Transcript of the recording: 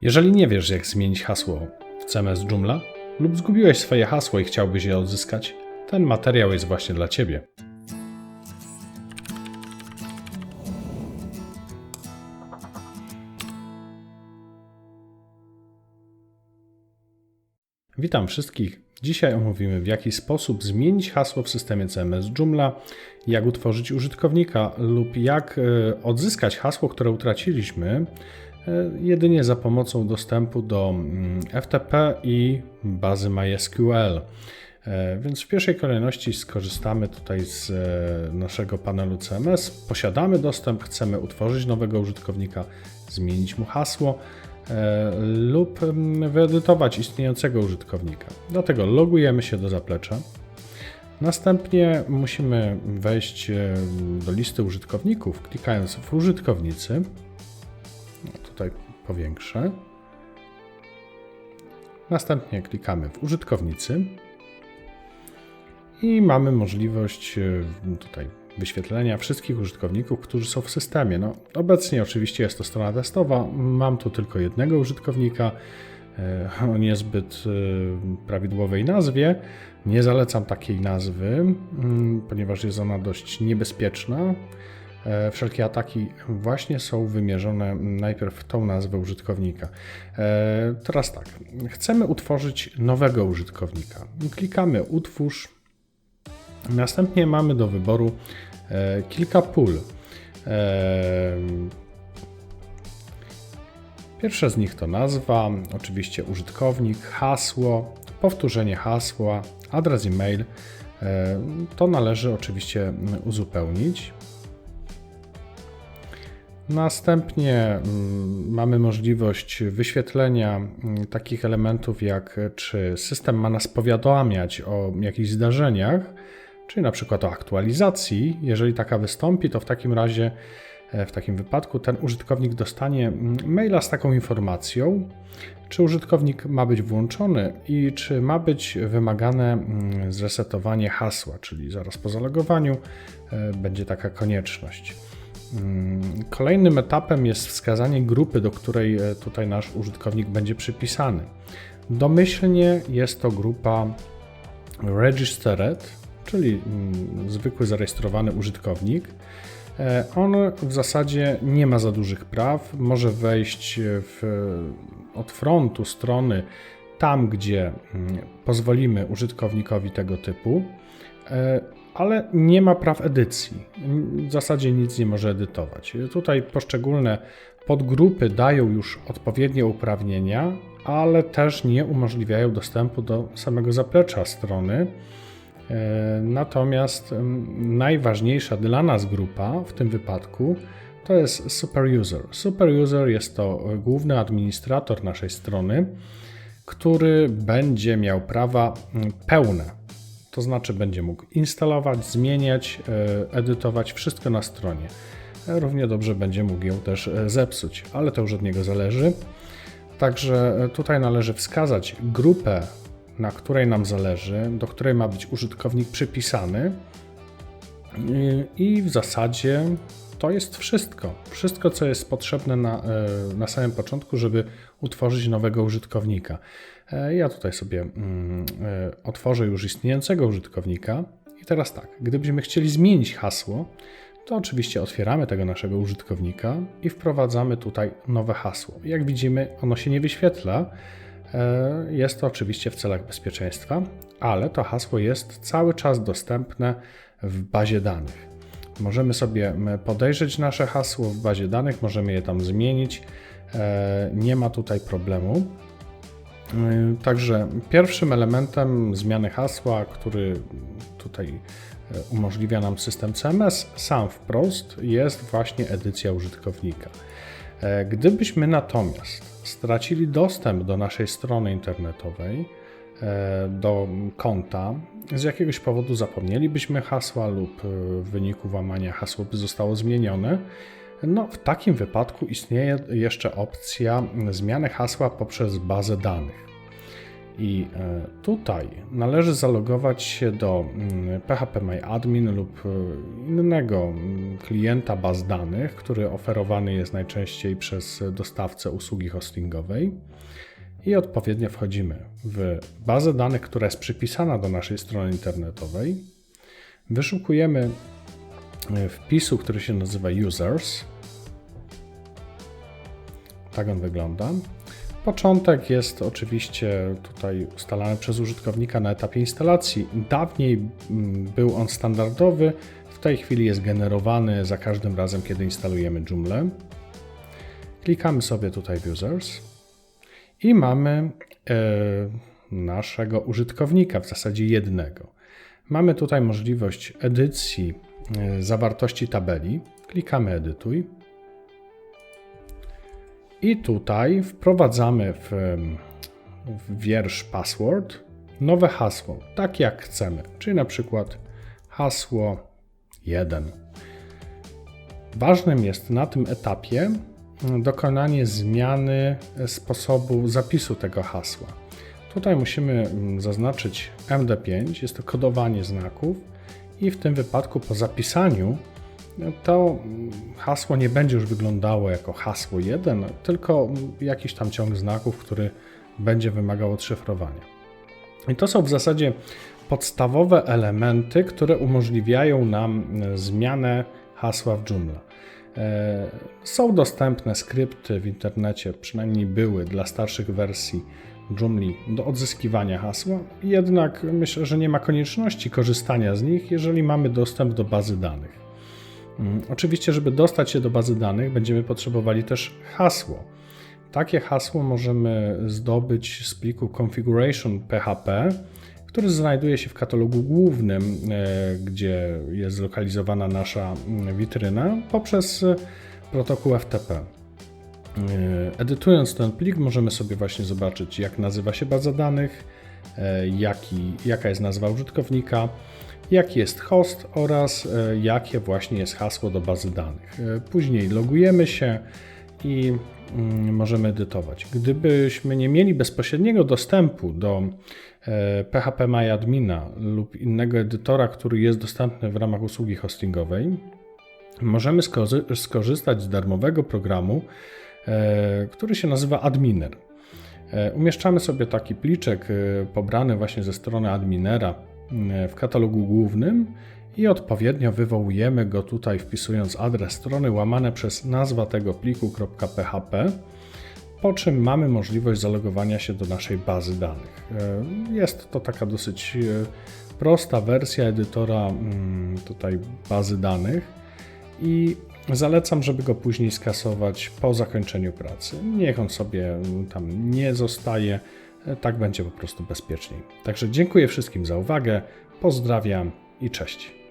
Jeżeli nie wiesz, jak zmienić hasło w CMS Joomla lub zgubiłeś swoje hasło i chciałbyś je odzyskać, ten materiał jest właśnie dla Ciebie. Witam wszystkich. Dzisiaj omówimy, w jaki sposób zmienić hasło w systemie CMS Joomla, jak utworzyć użytkownika lub jak e, odzyskać hasło, które utraciliśmy, jedynie za pomocą dostępu do mm, FTP i bazy MySQL. E, Więc w pierwszej kolejności skorzystamy tutaj z e, naszego panelu CMS. Posiadamy dostęp, chcemy utworzyć nowego użytkownika, zmienić mu hasło e, lub mm, wyedytować istniejącego użytkownika. Dlatego logujemy się do zaplecza. Następnie musimy wejść e, do listy użytkowników, klikając w użytkownicy. Tutaj powiększę. Następnie klikamy w użytkownicy i mamy możliwość e, tutaj wyświetlenia wszystkich użytkowników, którzy są w systemie. No, obecnie oczywiście jest to strona testowa. Mam tu tylko jednego użytkownika e, o niezbyt e, prawidłowej nazwie. Nie zalecam takiej nazwy, mm, ponieważ jest ona dość niebezpieczna. E, Wszelkie ataki właśnie są wymierzone najpierw w tą nazwę użytkownika. E, Teraz tak, chcemy utworzyć nowego użytkownika. Klikamy Utwórz. Następnie mamy do wyboru e, kilka pól. Pierwsze z nich to nazwa, oczywiście użytkownik, hasło, powtórzenie hasła, adres e-mail. To należy oczywiście uzupełnić. Następnie mm, mamy możliwość wyświetlenia mm, takich elementów jak czy system ma nas powiadamiać o jakichś zdarzeniach, czyli na przykład o aktualizacji. Jeżeli taka wystąpi, to w takim razie, e, w takim wypadku, ten użytkownik dostanie mm, maila z taką informacją, czy użytkownik ma być włączony i czy ma być wymagane zresetowanie hasła, czyli zaraz po zalogowaniu e, będzie taka konieczność. Mm, Kolejnym etapem jest wskazanie grupy, do której e, tutaj nasz użytkownik będzie przypisany. Domyślnie jest to grupa registered, czyli mm, zwykły zarejestrowany użytkownik. E, On w zasadzie nie ma za dużych praw, może wejść w, od frontu strony tam, gdzie mm, pozwolimy użytkownikowi tego typu, e, ale nie ma praw edycji. W zasadzie nic nie może edytować. Tutaj poszczególne podgrupy dają już odpowiednie uprawnienia, ale też nie umożliwiają dostępu do samego zaplecza strony. E, Natomiast mm, najważniejsza dla nas grupa w tym wypadku to jest superuser. Superuser jest to główny administrator naszej strony, który będzie miał prawa mm, pełne. To znaczy będzie mógł instalować, zmieniać, e, edytować wszystko na stronie. E, Równie dobrze będzie mógł ją też e, zepsuć, ale to już od niego zależy. Także tutaj należy wskazać grupę, na której nam zależy, do której ma być użytkownik przypisany. I w zasadzie to jest wszystko. Wszystko, co jest potrzebne na, e, na samym początku, żeby utworzyć nowego użytkownika. E, Ja tutaj sobie mm, e, otworzę już istniejącego użytkownika. I teraz tak, gdybyśmy chcieli zmienić hasło, to oczywiście otwieramy tego naszego użytkownika i wprowadzamy tutaj nowe hasło. Jak widzimy, ono się nie wyświetla. Jest to oczywiście w celach bezpieczeństwa, ale to hasło jest cały czas dostępne w bazie danych. Możemy sobie podejrzeć nasze hasło w bazie danych, możemy je tam zmienić. E, Nie ma tutaj problemu. Y, Także pierwszym elementem zmiany hasła, który tutaj e, umożliwia nam system CMS sam wprost, jest właśnie edycja użytkownika. E, Gdybyśmy natomiast stracili dostęp do naszej strony internetowej, e, do konta, z jakiegoś powodu zapomnielibyśmy hasła lub e, w wyniku włamania hasło by zostało zmienione, no, w takim wypadku istnieje jeszcze opcja zmiany hasła poprzez bazę danych. I e, tutaj należy zalogować się do mm, phpMyAdmin lub e, innego mm, klienta baz danych, który oferowany jest najczęściej przez dostawcę usługi hostingowej. I odpowiednio wchodzimy w bazę danych, która jest przypisana do naszej strony internetowej. Wyszukujemy e, wpisu, który się nazywa Users. Tak on wygląda. Początek jest oczywiście tutaj ustalany przez użytkownika na etapie instalacji. Dawniej mm, był on standardowy, w tej chwili jest generowany za każdym razem, kiedy instalujemy Joomla. Klikamy sobie tutaj w Users i mamy e, naszego użytkownika, w zasadzie jednego. Mamy tutaj możliwość edycji e, zawartości tabeli. Klikamy Edytuj. I tutaj wprowadzamy w, w wiersz password nowe hasło, tak jak chcemy, czyli na przykład hasło 1. Ważnym jest na tym etapie dokonanie zmiany sposobu zapisu tego hasła. Tutaj musimy mm, zaznaczyć MD5, jest to kodowanie znaków i w tym wypadku po zapisaniu to hasło nie będzie już wyglądało jako hasło 1, tylko jakiś tam ciąg znaków, który będzie wymagał odszyfrowania. I to są w zasadzie podstawowe elementy, które umożliwiają nam zmianę hasła w Joomla. E, są dostępne skrypty w internecie, przynajmniej były dla starszych wersji Joomla do odzyskiwania hasła, jednak myślę, że nie ma konieczności korzystania z nich, jeżeli mamy dostęp do bazy danych. Mm, oczywiście, żeby dostać się do bazy danych, będziemy potrzebowali też hasło. Takie hasło możemy zdobyć z pliku configuration.php, który znajduje się w katalogu głównym, e, gdzie jest zlokalizowana nasza mm, witryna, poprzez protokół FTP. E, edytując ten plik, możemy sobie właśnie zobaczyć, jak nazywa się baza danych, e, jaki, jaka jest nazwa użytkownika jaki jest host oraz e, jakie właśnie jest hasło do bazy danych. E, później logujemy się i możemy edytować. Gdybyśmy nie mieli bezpośredniego dostępu do e, PHP MyAdmina lub innego edytora, który jest dostępny w ramach usługi hostingowej, możemy skorzystać z darmowego programu, który się nazywa Adminer. Umieszczamy sobie taki pliczek pobrany właśnie ze strony adminera w katalogu głównym i odpowiednio wywołujemy go tutaj wpisując adres strony łamane przez nazwa tego pliku.php, po czym mamy możliwość zalogowania się do naszej bazy danych. E, jest to taka dosyć e, prosta wersja edytora mm, tutaj bazy danych i zalecam, żeby go później skasować po zakończeniu pracy. Niech on sobie mm, tam nie zostaje tak będzie po prostu bezpieczniej. Także dziękuję wszystkim za uwagę, pozdrawiam i cześć.